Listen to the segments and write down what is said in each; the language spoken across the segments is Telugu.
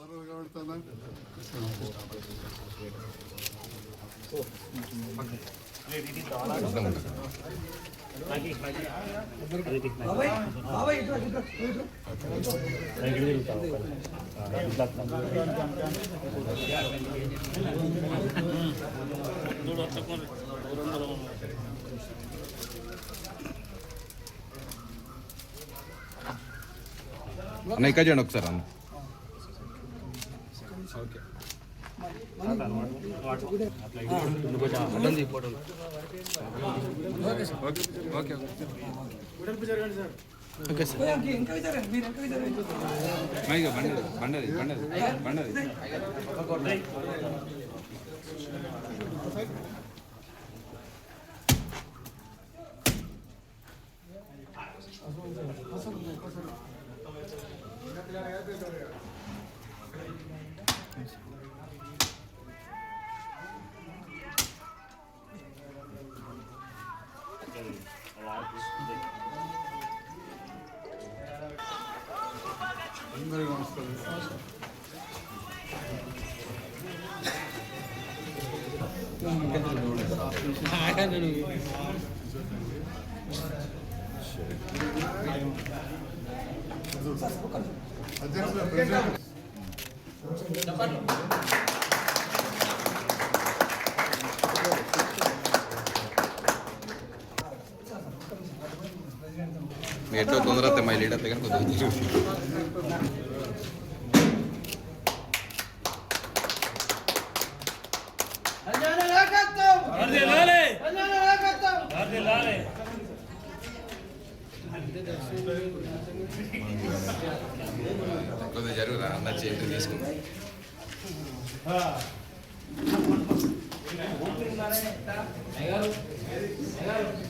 పెడతానా అన్న ఇక్కడ చూడండి ఒకసారి అన్న ఓకే బండి బండది బండది బండది అందరికీ నమస్కారం అధ్యక్షుడు ప్రెసిడెంట్ మీ ఎట్లా తొందర వస్తే మళ్ళీ లీడర్ దగ్గర కొద్దిగా కొద్దిగా జరుగురా అందరు చేతి తీసుకుందాం. జరగండి అన్న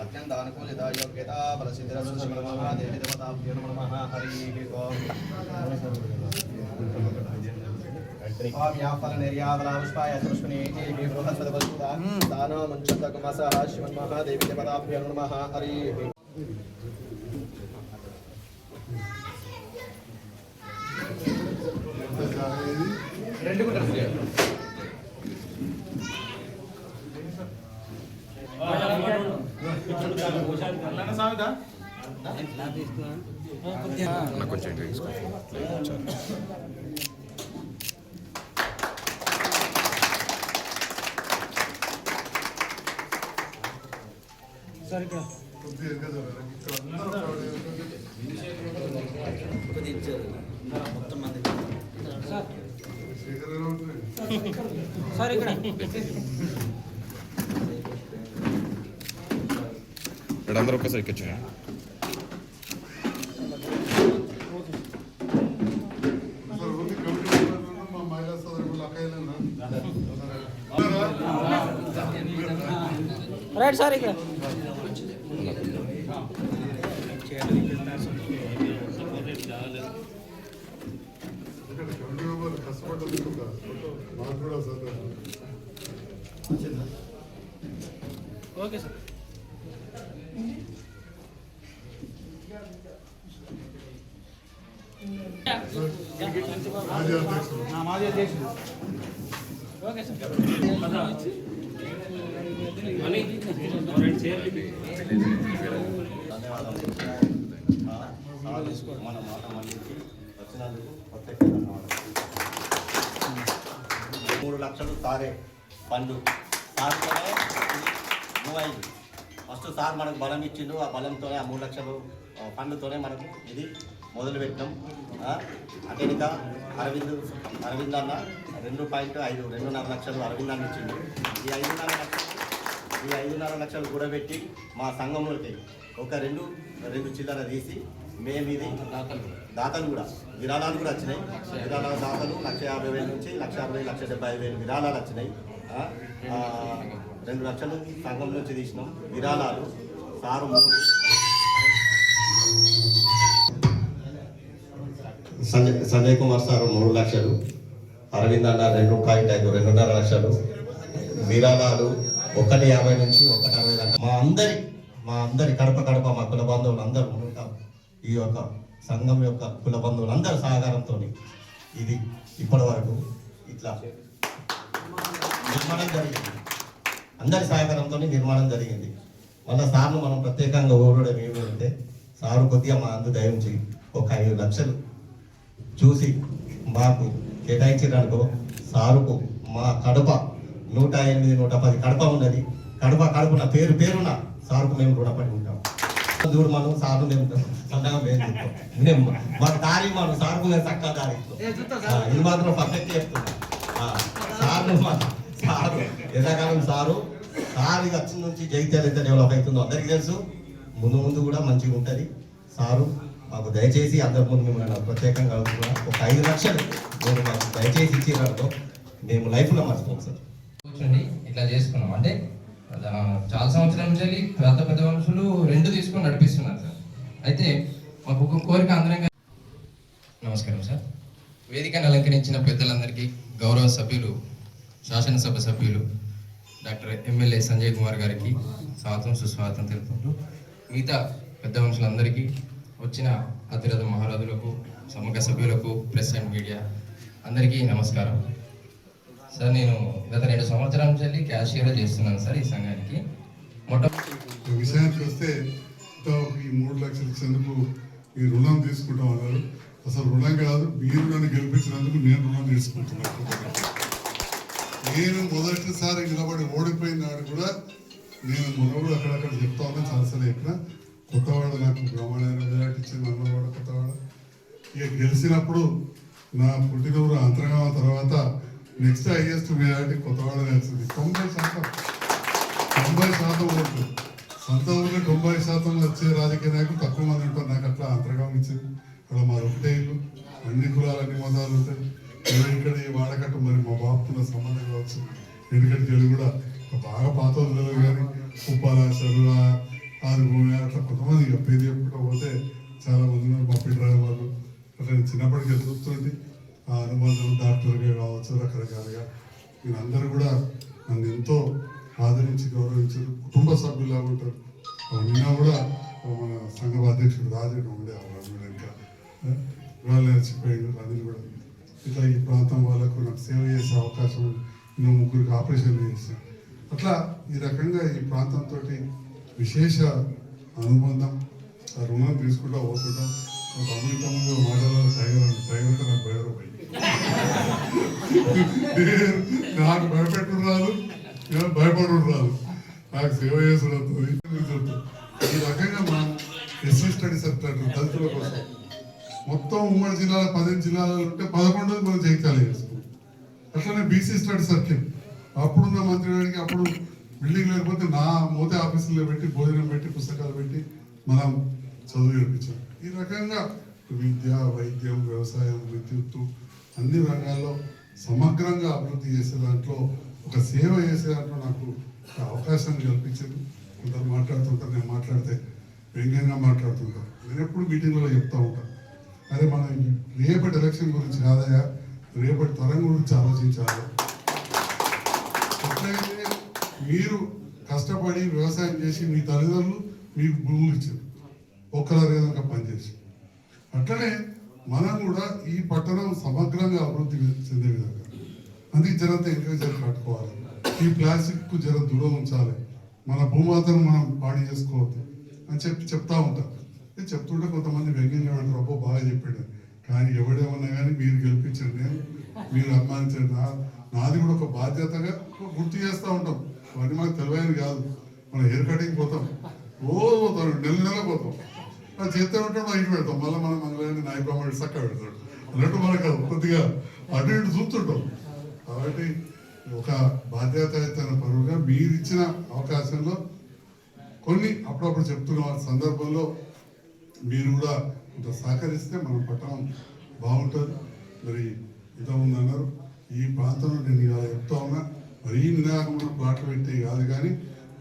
అత్యంత అనుకూలిత యోగ్యత బలసిద్ధిరసు మహాదేవి దేవతాభ్యో నమః హరి ఓం ఆమ్యాఫల నిర్యావల పుష్పాయ పుష్పనే దేవి బృహస్పతి వసుదా దానో మంచత కుమసః శివన్ మహాదేవి దేవతాభ్యో నమః. హరి ఎంత జాగ్రత్త అన్న కొంచెం ఇటు తీసుకో కొద్దిగా ఇంకా జరగాలి. ఇక్కడ అందరూ crowd ఏమిటంటే శేఖర్ ఎలా ఉంటుంది? ఇక్కడ అందరూ ఒక్కసారి ఇక్కడ చూడండి సార్. ఓన్లీ కమిటీ మెంబర్లు మా మహిళా సోదరులు అక్కయ్యలేనా? రైట్ సార్ ఇక్కడ ఇక్కడ. మెంబర్లు కష్టపడ్డందుకు ఒక మాకు కూడా సంతోషం ఓకే సార్ మాజీ అధ్యక్షుడు ఓకే సార్ మన మాట మళ్ళించి వచ్చినందుకు ప్రత్యేక ధన్యవాదాలు లక్షలు సారే పండు. మూవ్ అయింది ఫస్ట్ సార్ మనకు బలం ఇచ్చిండు ఆ బలంతోనే ఆ మూడు లక్షలు ఆ, ఫండ్తోనే మనకు ఇది మొదలు పెట్టినాం ఆ, అటు అరవింద్ అరవింద్ అన్న రెండు పాయింట్ ఐదు రెండున్నర లక్షలు అరవింద్ అన్న ఇచ్చిండు. ఈ ఐదున్నర లక్షలు ఈ ఐదున్నర లక్షలు కూడబెట్టి మా సంఘంలోకి ఒక రెండు రెండు చిల్లర తీసి మేము ఇది దాతలు కూడా విరాళాలు కూడా వచ్చినాయి. విరాళాల దాతలు లక్ష యాభై వేల నుంచి లక్ష యాభై లక్ష డెబ్బై వేలు విరాళాలు వచ్చినాయి. రెండు లక్షలు సంఘం నుంచి తీసినాం. విరాళాలు సారు మూడు. సంజయ్ సంజయ్ కుమార్ సార్ మూడు లక్షలు అరవింద్ అన్న రెండు పాయింట్ ఐదు రెండున్నర లక్షలు. విరాళాలు ఒకటి యాభై నుంచి ఒకటి అరవై లక్షలు. మా అందరి మా అందరి కడప కడప మా కుల బంధువులు అందరూ ఉంటాం. ఈ యొక్క సంఘం యొక్క కుల బంధువులు అందరి సహకారంతో ఇది ఇప్పటి వరకు ఇట్లా నిర్మాణం జరిగింది. అందరి సహకారంతో నిర్మాణం జరిగింది. మళ్ళీ సార్ను మనం ప్రత్యేకంగా ఓడడం ఏమిటంటే సారు కొద్దిగా మా అందు దయించి ఒక ఐదు లక్షలు చూసి మాకు కేటాయించిననుకో సారుకు మా కడప నూట ఎనిమిది నూట పది కడప ఉన్నది. కడప కడపన పేరు పేరున సారుకు మేము రుణపడి ఉంటాం. చూడు మనం సారు మేము సన్నగా మేము. మేము మా దారి మనం సారుకు మేము చక్కగా దారి. ఇది మాత్రం పర్ఫెక్ట్ చెప్తున్నా. ఆ, సారు సారు. ఎండాకాలం సారు. సారు ఇక వచ్చిన నుంచి జగిత్యాల ఎంత డెవలప్ అవుతుందో అందరికీ తెలుసు. ముందు ముందు కూడా మంచిగా ఉంటుంది. సారు మాకు దయచేసి అందరి ముందు మిమ్మల్ని ప్రత్యేకంగా అడుగుతున్నా. ఒక ఐదు లక్షలు మీరు మాకు దయచేసి ఇచ్చినారో మేము లైఫ్లో మర్చిపోం సార్. కూర్చొని ఇట్లా చేసుకున్నాం. అంటే చాలా సంవత్సరాల నుంచి వెళ్ళి పెద్ద పెద్ద మనుషులు రెండు తీసుకొని నడిపిస్తున్నారు సార్. అయితే మాకు ఒక కోరిక అందరం నమస్కారం సార్. వేదికను అలంకరించిన పెద్దలందరికీ గౌరవ సభ్యులు శాసనసభ సభ్యులు డాక్టర్ ఎమ్మెల్యే సంజయ్ కుమార్ గారికి స్వాగతం సుస్వాగతం తెలుపుకుంటూ మిగతా పెద్ద మనుషులందరికీ వచ్చిన అతిరథ మహారథులకు సమగ్ర సభ్యులకు ప్రెస్ అండ్ మీడియా అందరికీ నమస్కారం. సార్ నేను గత రెండు సంవత్సరాల నుంచి వెళ్ళి క్యాషియర్ చేస్తున్నాను సార్ ఈ సంఘానికి. విషయానికి వస్తే ఈ మూడు లక్షలు ఇచ్చేందుకు ఈ రుణం తీసుకుంటాం అన్నారు అసలు రుణం కాదు మీరు నన్ను గెలిపించినందుకు నేను రుణం తీసుకుంటున్నాను. నేను మొదటిసారి నిలబడి ఓడిపోయిన నాడు కూడా నేను మొన్న అక్కడక్కడ చెప్తా ఉన్నా చాలాసార్లు చెప్పిన. కొత్తవాడ నాకు బ్రహ్మాండమైన మెజార్టీ ఇచ్చింది అన్నవాడ కొత్తవాడ. ఇక గెలిచినప్పుడు నా పుట్టినూరు అంతర్గామ తర్వాత నెక్స్ట్ హైయెస్ట్ మెజార్టీ కొత్తవాడ నడుస్తుంది తొంభై శాతం. తొంభై శాతం ఓట్లు. సొంత ఊళ్ళో తొంభై శాతం వచ్చే రాజకీయ నాయకులు తక్కువ మంది ఉంటారు. నాకు అట్లా అంతర్గం ఇచ్చింది అక్కడ మా ఒకటే ఇల్లు అన్ని కులాలు అన్ని మతాలు ఉంటాయి. ఇక్కడ ఈ వాడకట్టు మరి మా బాపుతున్న సంబంధం కావచ్చు. ఎందుకంటే తెలుగు కూడా బాగా పాత తెలియదు కానీ ఉప్పాల చెరువుల ఆరు భూమి అట్లా కొంతమంది ఇక పేరు చెప్పుకుంటూ పోతే చాలా మంది ఉన్నారు. మా పిల్లలు వాళ్ళు అట్లా నేను చిన్నప్పటికే చూస్తుంటే ఆ అనుబంధం డాక్టర్గా కావచ్చు రకరకాలుగా వీళ్ళందరూ కూడా నన్ను ఎంతో ఆదరించి గౌరవించారు. కుటుంబ సభ్యులా ఉంటారు. నిన్న కూడా మన సంఘం అధ్యక్షుడు రాజు ఉండే ఇంకా వాళ్ళు చచ్చిపోయాడు అది కూడా. ఇట్లా ఈ ప్రాంతం వాళ్ళకు నాకు సేవ చేసే అవకాశం నేను ముగ్గురికి ఆపరేషన్ చేశాను. అట్లా ఈ రకంగా ఈ ప్రాంతంతో విశేష అనుబంధం ఆ రుణం తీసుకుంటా పోతుంటాం. అమృతంలో అమృతం మాట్లాడాలి టైగర్ టైగర్ నాకు బయట నాకు భయపెట్టు రాదు నేను రాదు నాకు సేవ చేసుడు ఈ రకంగా మనం ఎస్సీ స్టడీ సెంటర్ దళితుల కోసం. మొత్తం ఉమ్మడి జిల్లాలో పదిహేను జిల్లాలో ఉంటే పదకొండు మనం జైత్యాలు చేసుకుంటాం. అట్లనే బీసీ స్టడీ సర్కిల్ అప్పుడున్న మంత్రి గారికి అప్పుడు బిల్డింగ్ లేకపోతే నా మోతే ఆఫీసులో పెట్టి భోజనం పెట్టి పుస్తకాలు పెట్టి మనం చదువు నేర్పించాం. ఈ రకంగా విద్య వైద్యం వ్యవసాయం విద్యుత్తు అన్ని రంగాల్లో సమగ్రంగా అభివృద్ధి చేసే దాంట్లో ఒక సేవ చేసే దాంట్లో నాకు ఒక అవకాశాన్ని కల్పించింది. కొందరు మాట్లాడుతుంటారు నేను మాట్లాడితే వ్యంగ్యంగా మాట్లాడుతుంటారు. నేను ఎప్పుడు మీటింగ్లలో చెప్తా ఉంటాను అదే మనం రేపటి ఎలక్షన్ గురించి కాదయా రేపటి తరం గురించి ఆలోచించాలి. ఎట్లయితే మీరు కష్టపడి వ్యవసాయం చేసి మీ తల్లిదండ్రులు మీకు భూములు ఇచ్చారు ఒక్కల విధంగా పనిచేసి. అట్లనే మనం కూడా ఈ పట్టణం సమగ్రంగా అభివృద్ధి చెందే విధంగా. అందుకే జరంతా ఎంకరేజర్ కట్టుకోవాలి. ఈ ప్లాస్టిక్కు జర దూరం ఉంచాలి. మన భూమాతను మనం పాడి చేసుకోవద్దు అని చెప్పి చెప్తా ఉంటాం ఇది చెప్తుంటే కొంతమంది వ్యంగ్యంగా అంటారు అబ్బో బాగా చెప్పాడు. కానీ ఎవడేమన్నా కానీ మీరు గెలిపించండి నేను మీరు అభిమానించండి. నా నాది కూడా ఒక బాధ్యతగా గుర్తు చేస్తూ ఉంటాం. అవన్నీ మాకు తెలివైనవి కాదు. మనం హెయిర్ కటింగ్ పోతాం. రోజు పోతాం నెల నెల పోతాం. చేస్తే ఉంటాడు మనం ఇంటి పెడతాం మళ్ళీ మనం మంగళవారం నాయకుడు బ్రాహ్మణుడు చక్క పెడతాడు. అన్నట్టు మనకు కొద్దిగా అటు ఇటు చూస్తుంటాం. కాబట్టి ఒక బాధ్యతాయుతమైన పరువుగా మీరు ఇచ్చిన అవకాశంలో కొన్ని అప్పుడప్పుడు చెప్తున్న సందర్భంలో మీరు కూడా కొంత సహకరిస్తే మన పట్టణం బాగుంటుంది. మరి ఇంతకుముందు అన్నారు ఈ ప్రాంతంలో నేను ఇలా చెప్తా ఉన్నా మరీ నిరాకమైన ప్లాట్లు పెట్టి కాదు కానీ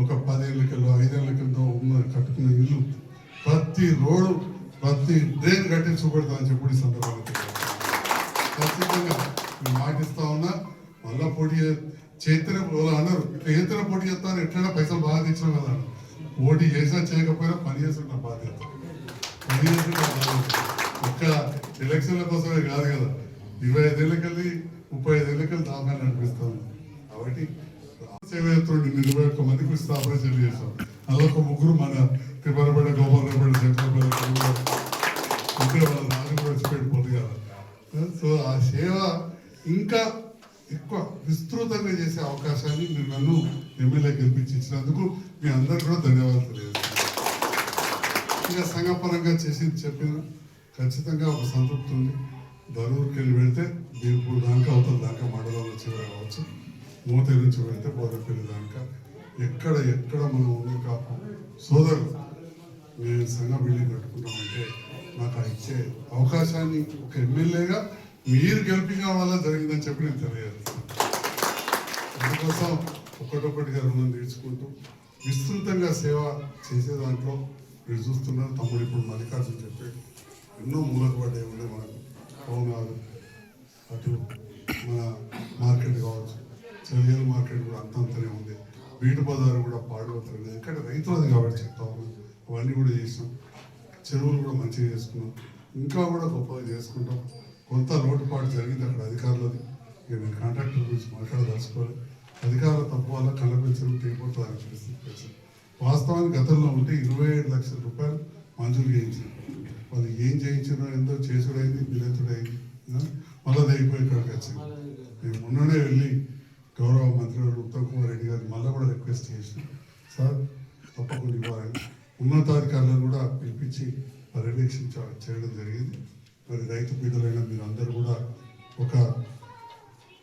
ఒక పదేళ్ళకెళ్ళో ఐదేళ్ళకెళ్ళో ఉన్న కట్టుకున్న ఇల్లు ప్రతి రోడ్డు ప్రతి డ్రైన్ కట్టి చూపెడతామని చెప్పి ఈ సందర్భంగా ఖచ్చితంగా మాటిస్తా ఉన్నా. మళ్ళా పోటీ చైతన్య చేతనే అన్నారు. ఇట్లా చేతనే పోటీ చేస్తాను ఎట్లైనా పైసలు బాగా తెచ్చినాం కదా. పోటీ చేసినా చేయకపోయినా పని చేస్తున్న బాధ్యత. పని చేస్తున్న ఒక్క ఎలక్షన్ల కోసమే కాదు కదా. ఇరవై ఐదేళ్ళకెళ్ళి ముప్పై ఐదేళ్ళకెళ్ళి దాకా నడిపిస్తాం కాబట్టి సేవ చేస్తుండే ఇరవై ఒక్క మందికి స్థాపన చేస్తాం అదొక ముగ్గురు మన తిరుమలపేట గోపాలపేట శంకరపేట ఇక్కడ వాళ్ళ నాన్న కూడా కదా సో ఆ సేవ ఇంకా ఎక్కువ విస్తృతంగా చేసే అవకాశాన్ని మీరు నన్ను ఎమ్మెల్యే గెలిపించి ఇచ్చినందుకు మీ అందరికీ కూడా ధన్యవాదాలు తెలియజేస్తాను ఇంకా సంఘపరంగా చేసింది చెప్పిన ఖచ్చితంగా ఒక సంతృప్తి ఉంది. ధరూరుకి వెళ్ళి వెళ్తే బీర్పూర్ దాకా అవతల దాకా మండలంలో చివరి కావచ్చు. మూతే నుంచి వెళ్తే బోధపల్లి దాకా. ఎక్కడ ఎక్కడ మనం ఉంది కాపు సోదరు నేను సంఘ బిల్డింగ్ కట్టుకుంటామంటే నాకు ఇచ్చే అవకాశాన్ని ఒక ఎమ్మెల్యేగా మీరు గెలిపించడం వల్ల జరిగిందని చెప్పి నేను తెలియజేస్తాను అందుకోసం ఒకటొకటిగా రుణం తీర్చుకుంటూ విస్తృతంగా సేవ చేసే దాంట్లో మీరు చూస్తున్నారు తమ్ముడు ఇప్పుడు మల్లికార్జున చెప్పి ఎన్నో మూలకు ఉన్నాయి ఉండే మనకు. పౌనాలు అటు మన మార్కెట్ కావచ్చు చెలియల్ మార్కెట్ కూడా అంతంతనే ఉంది. వీటి బజారు కూడా పాడవుతుంది ఇక్కడ రైతులది కాబట్టి చెప్తా ఉన్నాం. అవన్నీ కూడా చేసినాం. చెరువులు కూడా మంచిగా చేసుకున్నాం. ఇంకా కూడా గొప్పగా చేసుకుంటాం. కొంత లోటుపాటు జరిగింది అక్కడ అధికారులది. ఇక నేను కాంట్రాక్టర్ గురించి మాట్లాడదలుచుకోవాలి. అధికారుల తప్పు వల్ల కళ్ళపై చెరువు తెగిపోతుంది అనే పరిస్థితి వచ్చింది వాస్తవానికి గతంలో ఉంటే ఇరవై ఏడు లక్షల రూపాయలు మంజూరు చేయించారు. వాళ్ళు ఏం చేయించారో ఎంతో చేసుడైంది బిలెతుడైంది మళ్ళీ తెగిపోయి ఇక్కడికి వచ్చింది నేను మొన్ననే వెళ్ళి గౌరవ మంత్రి గారు ఉత్తమ్ కుమార్ రెడ్డి గారు మళ్ళీ కూడా రిక్వెస్ట్ చేసిన సార్ తప్పకుండా ఇవ్వాలని ఉన్నతాధికారులను కూడా పిలిపించి పర్యవేక్షించ చేయడం జరిగింది. మరి రైతు బిడ్డలైన మీరు అందరూ కూడా ఒక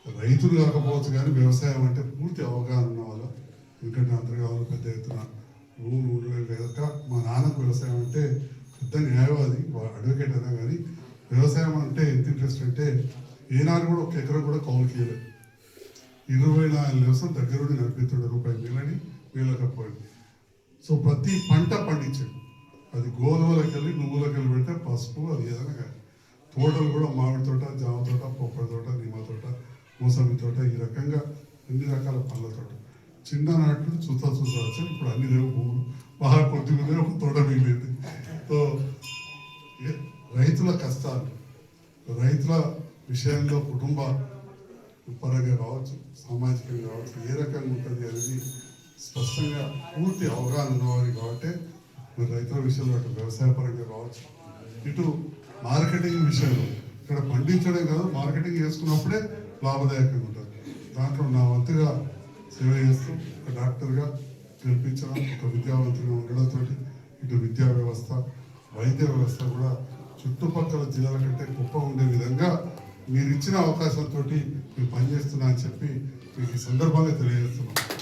రైతులు కాకపోవచ్చు కానీ వ్యవసాయం అంటే పూర్తి అవగాహన ఉన్న వాళ్ళు ఎందుకంటే అంతర్గాలు పెద్ద ఎత్తున భూములు ఉండడం లేక మా నాన్నకు వ్యవసాయం అంటే పెద్ద న్యాయవాది అడ్వకేట్ అయినా కానీ వ్యవసాయం అంటే ఎంత ఇంట్రెస్ట్ అంటే ఏనాడు కూడా ఒక ఎకరం కూడా కౌలుకి చేయలేదు ఇరవై నాలుగు నిమిషం దగ్గరుండి నడిపిస్తాడు రూపాయి నీళ్ళని వీళ్ళకపోయింది సో ప్రతి పంట పండించాడు. అది గోధుమలకు వెళ్ళి నువ్వులకు వెళ్ళి పెడితే పసుపు అది ఏదైనా కానీ తోటలు కూడా మామిడి తోట జామ తోట పొప్పడి తోట నిమ్మ తోట మోసంబి తోట ఈ రకంగా అన్ని రకాల పండ్ల తోట. చిన్ననాటి చూస్తా చూస్తా వచ్చాను. ఇప్పుడు అన్ని లేవు భూములు బాగా కొద్దిగా ఒక తోట మిగిలింది. సో రైతుల కష్టాలు రైతుల విషయంలో కుటుంబ పరంగా కావచ్చు సామాజికంగా కావచ్చు ఏ రకంగా ఉంటుంది అనేది స్పష్టంగా పూర్తి అవగాహన ఉన్నవారు కాబట్టి మరి రైతుల విషయంలో అటు వ్యవసాయ పరంగా కావచ్చు ఇటు మార్కెటింగ్ విషయంలో. ఇక్కడ పండించడం కాదు మార్కెటింగ్ చేసుకున్నప్పుడే లాభదాయకంగా ఉంటుంది. దాంట్లో నా వంతుగా సేవ చేస్తూ ఒక డాక్టర్గా గెలిపించడం ఒక విద్యావంతుడిగా ఉండడంతో ఇటు విద్యా వ్యవస్థ వైద్య వ్యవస్థ కూడా చుట్టుపక్కల జిల్లాల కంటే గొప్ప ఉండే విధంగా మీరు ఇచ్చిన అవకాశంతో మీరు పనిచేస్తున్నా అని చెప్పి మీకు ఈ సందర్భంగా తెలియజేస్తున్నాం.